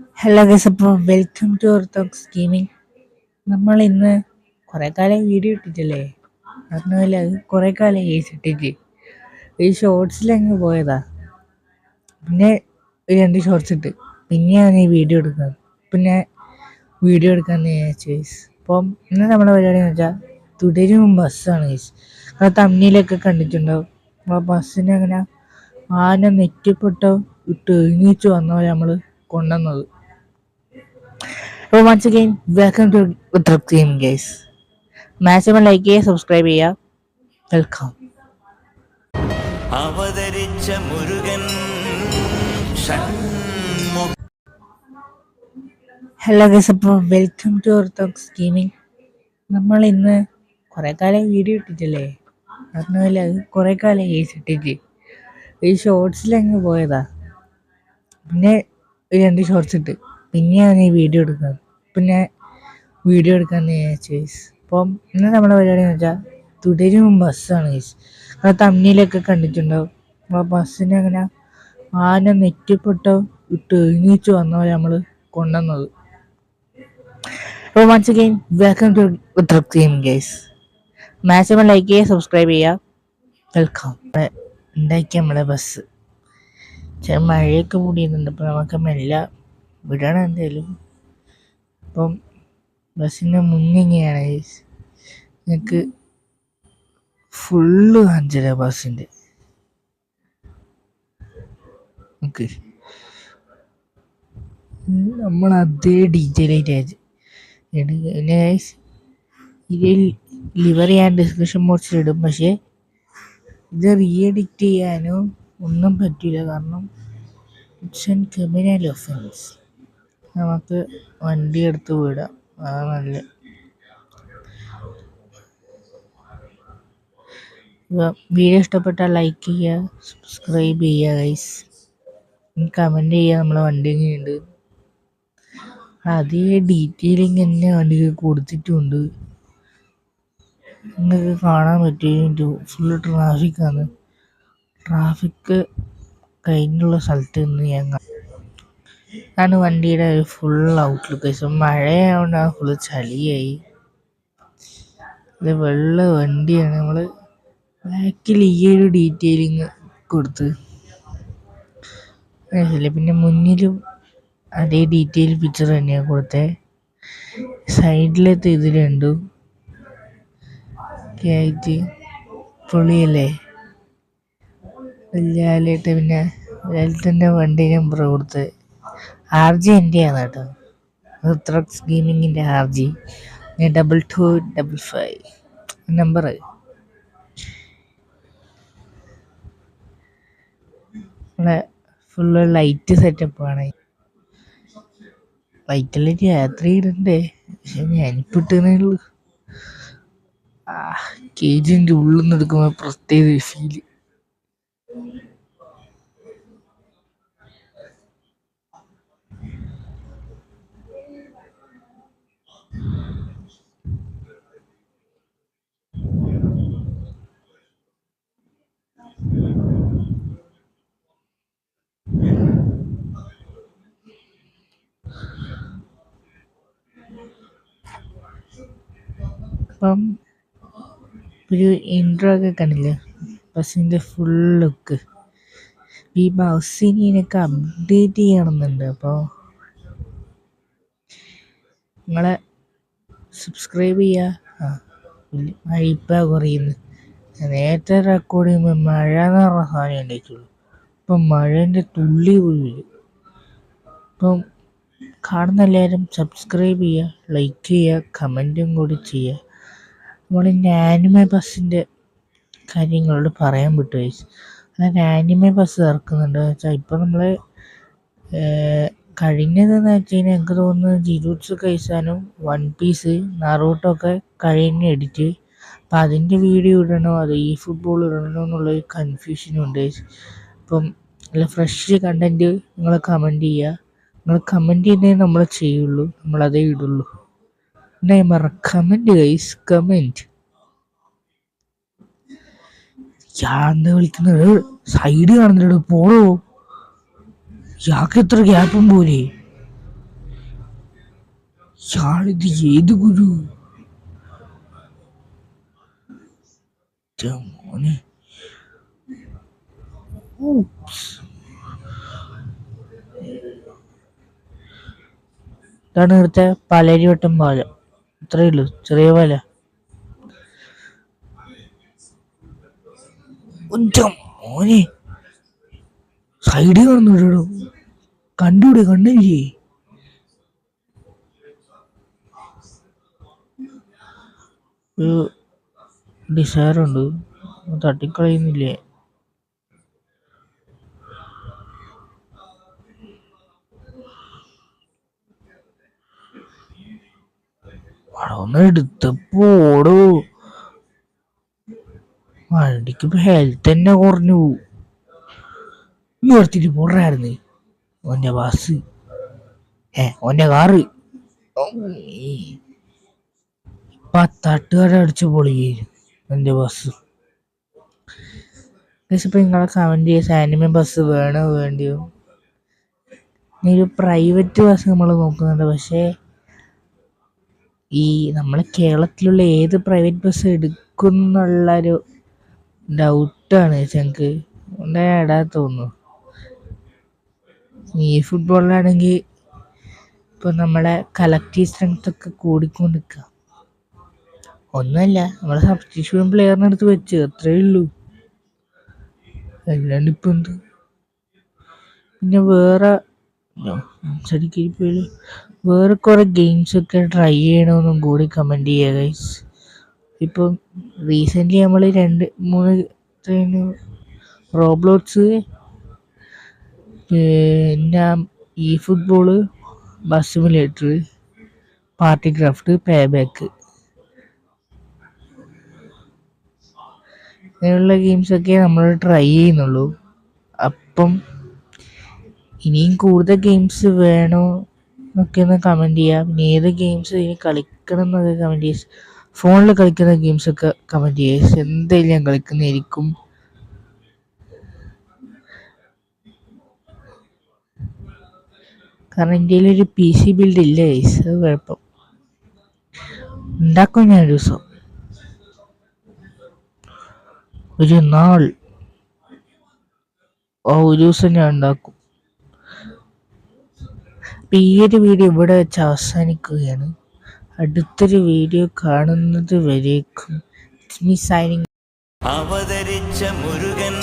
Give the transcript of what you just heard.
Hello guys അപ്പോൾ welcome to ഓർത്തോക്സ് gaming നമ്മൾ ഇന്ന് കുറേ കാലം വീഡിയോ ഇട്ടിട്ടില്ലേ? പറഞ്ഞപോലെ അത് കുറേ കാലം ഏച്ചിട്ടിട്ട് ഈ ഷോർട്സിലങ്ങ് പോയതാ. പിന്നെ രണ്ട് ഷോർട്സ് ഇട്ട്. പിന്നെയാണ് ഈ വീഡിയോ എടുക്കുന്നത്. പിന്നെ വീഡിയോ വിചാരിച്ചു ഗൈസ് അപ്പം ഇന്ന് നമ്മുടെ പരിപാടി എന്ന് വെച്ചാൽ തുടരും ബസ്സാണ് ഗൈസ് അത് തമ്മിലൊക്കെ കണ്ടിട്ടുണ്ടാവും. ആ ബസ്സിനെ അങ്ങനെ ആന നെറ്റിപ്പെട്ടോ ഇട്ട് എഴുന്നേച്ച് വന്ന പോലെ നമ്മൾ കൊണ്ടുവന്നത്. അപ്പോൾ വൺസ് അഗെയിൻ വെൽക്കം ടു ഉത്തരക് ഗെയിം ഗൈസ് മാക്സിമം ലൈക്ക് ചെയ്യുക സബ്സ്ക്രൈബ് ചെയ്യുക. വെൽക്കം അവതരിച്ച മുരുകൻ ഹലോ ഗൈസ് അപ്പോൾ വെൽക്കം ടു ഓർത്തോക്സ് ഗെയിമിംഗ് നമ്മൾ ഇന്ന് കുറേ കാലം വീഡിയോ ഇട്ടിട്ടില്ലേ? പറഞ്ഞ അത് കുറേ കാലം ഏസ് ഇട്ടിട്ട്. ഈ ഷോർട്സിലങ്ങ് പോയതാ. പിന്നെ ഒരു രണ്ട് ഷോർട്സ് ഇട്ട്. പിന്നെയാണ് ഈ വീഡിയോ എടുക്കുന്നത്. പിന്നെ വീഡിയോ എടുക്കാമെന്ന് വിചാരിച്ചു അപ്പം ഇന്ന് നമ്മുടെ പരിപാടി എന്ന് വെച്ചാൽ തുടരും ബസ്സാണ് ഗൈസ് അത് തമ്മിലൊക്കെ കണ്ടിട്ടുണ്ടാവും. അപ്പോൾ ബസ്സിനെ അങ്ങനെ ആന നെറ്റിപ്പെട്ടോ ഇട്ട് എഴുന്നേച്ച് വന്ന പോലെ നമ്മൾ കൊണ്ടുവന്നത്. അപ്പോൾ വൺസ് അഗൈൻ വെൽക്കം ടു ഉത്തരക് ഗെയിം ഗൈസ് മാക്സിമം ലൈക്ക് ചെയ്യുക സബ്സ്ക്രൈബ് ചെയ്യുക. വെൽക്കം ഉണ്ടാക്കിയ നമ്മളെ ബസ് ചില മഴയൊക്കെ കൂടിയിരുന്നുണ്ട് അപ്പോൾ നമുക്ക് മെല്ലെ വിടണം എന്തായാലും. അപ്പം ബസ്സിന്റെ മുന്നിങ്ങനെയാണ് ഞങ്ങൾക്ക് ഫുള്ള് അഞ്ചര ബസ്സിന്റെ ഓക്കെ. നമ്മൾ അതേ ഗൈസ് ഇതിൽ ലിവർ ചെയ്യാൻ ഡിസ്ക്രിപ്ഷൻ ബോക്സിലിടും പക്ഷേ ഇത് റീഎഡിക്റ്റ് ചെയ്യാനോ ഒന്നും പറ്റില്ല കാരണം ഇറ്റ്സ് ആൻ ക്രിമിനൽ ഒഫൻസ് നമുക്ക് വണ്ടി എടുത്ത് വിടാം. അതാണ് നല്ല വീഡിയോ ഇഷ്ടപ്പെട്ടാൽ ലൈക്ക് ചെയ്യുക സബ്സ്ക്രൈബ് ചെയ്യുക ഗൈസ് കമന്റ് ചെയ്യുക നമ്മളെ വണ്ടി എങ്ങനെയുണ്ട്. അതേ ഡീറ്റെയിലിങ് തന്നെ വണ്ടിക്ക് കൊടുത്തിട്ടുണ്ട്. നിങ്ങൾക്ക് കാണാൻ പറ്റും ഫുള്ള് ട്രാഫിക്കാണ് ട്രാഫിക് കഴിഞ്ഞുള്ള സ്ഥലത്ത് നിന്ന് ഞാൻ ഇതാണ് വണ്ടിയുടെ ഫുൾ ഔട്ട്ലുക്ക് പക്ഷെ മഴയായതുകൊണ്ട് ആ ഫുള്ള് ചളിയായി. വെള്ള വണ്ടിയാണ് നമ്മൾ ബാക്കിൽ ഈ ഒരു ഡീറ്റെയിലിങ് കൊടുത്ത്. മനസ്സില്ല പിന്നെ മുന്നിലും അതേ ഡീറ്റെയിൽ പിക്ചർ തന്നെയാണ് കൊടുത്തത് സൈഡിലത്തെ ഇത് രണ്ടും ആയിട്ട് പൊളിയല്ലേ? ലാലേട്ട് പിന്നെ ലാലത്തിന്റെ വണ്ടി നമ്പർ കൊടുത്ത്. ആർ ജി ആണ് കേട്ടോ. റിത്രക്സ് ഗെയിമിങ്ങിന്റെ R G double two double five number full light സെറ്റപ്പാണ് ലൈറ്റെല്ലാം രാത്രി ഇടണ്ടേ? പക്ഷെ ഞാനിപ്പോൾ ഇട്ടേ ഉള്ളൂ. ആ കേജിന്റെ ഉള്ളിൽ നിന്ന് എടുക്കുമ്പോൾ പ്രത്യേക ഫീൽ അപ്പം ഒരു ഇൻട്രോ ഒക്കെ കണ്ടില്ലേ? ബസ്സിന്റെ ഫുൾ ലുക്ക് ഈ ബസ്സിനൊക്കെ അപ്ഡേറ്റ് ചെയ്യണമെന്നുണ്ട്. അപ്പോൾ നിങ്ങളെ സബ്സ്ക്രൈബ് ചെയ്യുക ആ മഴ ഇപ്പം കുറയുന്നു നേരത്തെ റെക്കോർഡ് ചെയ്യുമ്പോൾ മഴ എന്ന് പറഞ്ഞ സാധനം ഉണ്ടായിട്ടുള്ളൂ. ഇപ്പം മഴേന്റെ തുള്ളി പോയി. ഇപ്പം കാണുന്ന എല്ലാവരും സബ്സ്ക്രൈബ് ചെയ്യുക ലൈക്ക് ചെയ്യുക കമന്റും കൂടി ചെയ്യുക നമ്മൾ ആനിമ ബസ്സിന്റെ കാര്യങ്ങളോട് പറയാൻ വിട്ടു guys. അതായത് ആനിമേ ബസ് ഇറക്കുന്നുണ്ട്. വെച്ചാൽ ഇപ്പം നമ്മൾ കഴിഞ്ഞതെന്ന് വെച്ച് കഴിഞ്ഞാൽ എനിക്ക് തോന്നുന്നത് ജിരൂട്ട്സ് കൈസാനും വൺ പീസ് നറൂട്ടോ ഒക്കെ കഴിഞ്ഞ് എഡിറ്റ് അപ്പം അതിന്റെ വീഡിയോ ഇടണോ? അത് ഈ ഫുട്ബോൾ ഇടണോ എന്നുള്ളൊരു കൺഫ്യൂഷനും ഉണ്ട്. guys. അപ്പം നല്ല ഫ്രഷ് കണ്ടന്റ് നിങ്ങൾ കമന്റ് ചെയ്യുക. നിങ്ങൾ കമന്റ് ചെയ്യുന്നേ നമ്മൾ ചെയ്യുള്ളൂ. നമ്മളതേ ഇടുള്ളൂ. നെയ്മർ കമന്റ് ഗൈസ് കമന്റ് ഞാൻ വിളിക്കുന്നത്? സൈഡ് കാണുന്നില്ല പോളോ ഇയാൾക്ക് എത്ര ഗ്യാപ്പും പോലെ. ഇയാളിത് ഏത് ഗുരു? ഇതാണ് ഇവിടുത്തെ പലരി വട്ടം ഇത്രയേ ഉള്ളൂ ചെറിയ പാല. മോനെ? സൈഡ് കാണുന്നുണ്ടോ? കണ്ടൂടെ കണ്ടില്ലേ? ഒരു അത് തട്ടിക്കളയുന്നില്ലേ അവിടെ ഒന്ന് എടുത്തപ്പോ ഓടോ വണ്ടിക്ക് ഹെൽത്ത് തന്നെ കുറഞ്ഞു നിർത്തിട്ട് പോടായിരുന്നു ഓന്റെ ബസ് ഏ ഓന്റെ കാറ് പത്താട്ടുകാരെ അടിച്ച പൊളി എന്റെ ബസ് ഇപ്പൊ നിങ്ങളെ കമന്റ് ചെയ്യ സാനിമ ബസ് വേണോ വേണ്ടിയോ? ഒരു പ്രൈവറ്റ് ബസ് നമ്മൾ നോക്കുന്നുണ്ട്. പക്ഷേ ഈ നമ്മളെ കേരളത്തിലുള്ള ഏത് പ്രൈവറ്റ് ബസ് എടുക്കും എന്നുള്ളൊരു ഡൗട്ടാണ് ഞങ്ങൾക്ക് ഉണ്ടാ ഇടാ തോന്നുന്നു. ഈ ഫുട്ബോളിലാണെങ്കിൽ ഇപ്പോൾ നമ്മളെ കളക്റ്റീവ് സ്ട്രെങ്ത് ഒക്കെ കൂടിക്കൊണ്ടിരിക്കുക ഒന്നല്ല നമ്മളെ സബ്സ്റ്റിറ്റ്യൂഷൻ പ്ലെയറിനെ അടുത്ത് വെച്ച് അത്രേ ഉള്ളൂ. അല്ലാണ്ട് ഇപ്പം എന്ത്? പിന്നെ വേറെ ശരിക്കും വേറെ കുറെ ഗെയിംസ് ഒക്കെ ട്രൈ ചെയ്യണമെന്നും കൂടി കമന്റ് ചെയ്യുക ഗൈസ് ഇപ്പം റീസെന്റ്ലി നമ്മൾ രണ്ട് മൂന്ന് ട്രെയിന് റോബ്ലോട്ട്സ് പിന്നെ ഈ football bus simulator party craft pay back ഇങ്ങനെയുള്ള ഗെയിംസൊക്കെ നമ്മൾ ട്രൈ ചെയ്യുന്നുള്ളൂ. അപ്പം ഇനിയും കൂടുതൽ ഗെയിംസ് വേണോ എന്നൊക്കെ ഒന്ന് കമന്റ് ചെയ്യാം. ഏത് ഗെയിംസ് ഇനി കളിക്കണം എന്നൊക്കെ കമന്റ് ചെയ്യുക ഫോണിൽ കളിക്കുന്ന ഗെയിംസൊക്കെ കമന്റ് ചെയ്യുക എന്തായാലും ഞാൻ കളിക്കുന്നതായിരിക്കും കാരണം ഇന്ത്യയിൽ ഒരു പി സി ബിൽഡ് ഇല്ല ഗൈസ് അത് കുഴപ്പം. ഉണ്ടാക്കും ഞാൻ ഒരു ദിവസം. ഒരു നാൾ. ആ ഒരു ദിവസം ഞാൻ ഉണ്ടാക്കും. അപ്പം ഈ ഒരു വീഡിയോ ഇവിടെ വെച്ച് അവസാനിക്കുകയാണ്. അടുത്തൊരു വീഡിയോ കാണുന്നത് വരേക്കും. അവതരിച്ച മുരുകൻ